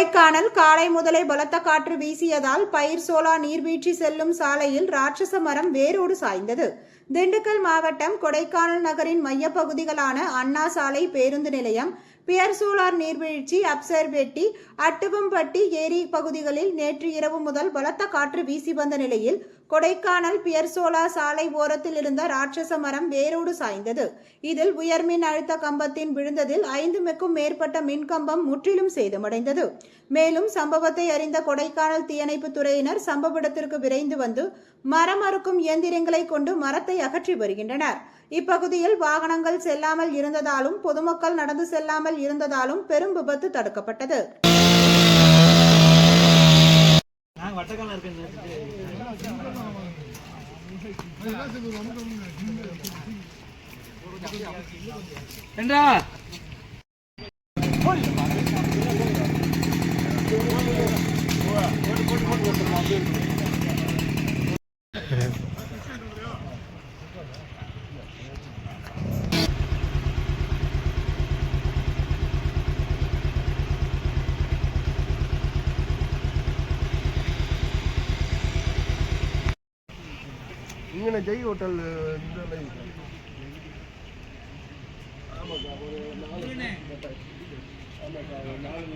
கொடைக்கானல் காலை முதலே பலத்த காற்று வீசியதால் பயிர் சோலா நீர்வீழ்ச்சி செல்லும் சாலையில் ராட்சச மரம் வேரோடு சாய்ந்தது. திண்டுக்கல் மாவட்டம் கொடைக்கானல் நகரின் மையப்பகுதிகளான அண்ணா சாலை பேருந்து நிலையம் பியர் சோலார் நீர்வீழ்ச்சி அப்சர்வேட்டி அட்டுவம்பட்டி ஏரி பகுதிகளில் நேற்று இரவு முதல் பலத்த காற்று வீசி வந்த நிலையில் கொடைக்கானல் பியர்சோலா சாலை ஓரத்தில் இருந்த ராட்சச மரம் வேரோடு சாய்ந்தது. இதில் உயர்மின் அழுத்த கம்பத்தின் விழுந்ததில் ஐந்துக்கும் மேற்பட்ட மின்கம்பம் முற்றிலும் சேதமடைந்தது. மேலும் சம்பவத்தை அறிந்த கொடைக்கானல் தீயணைப்பு துறையினர் சம்பவ இடத்திற்கு விரைந்து வந்து மரம் அறுக்கும் இயந்திரங்களை கொண்டு மரத்தை அகற்றி வருகின்றனர். இப்பகுதியில் வாகனங்கள் செல்லாமல் இருந்ததாலும் பொதுமக்கள் நடந்து செல்லாமல் வாகனங்கள் இருந்ததாலும் பெரும் விபத்து தடுக்கப்பட்டது. போட்டு போட்டு போட்டு இங்கே ஜெய் ஹோட்டல் இந்த ஆமாக்கா ஒரு நாலு ஆமாக்கா ஒரு நாலு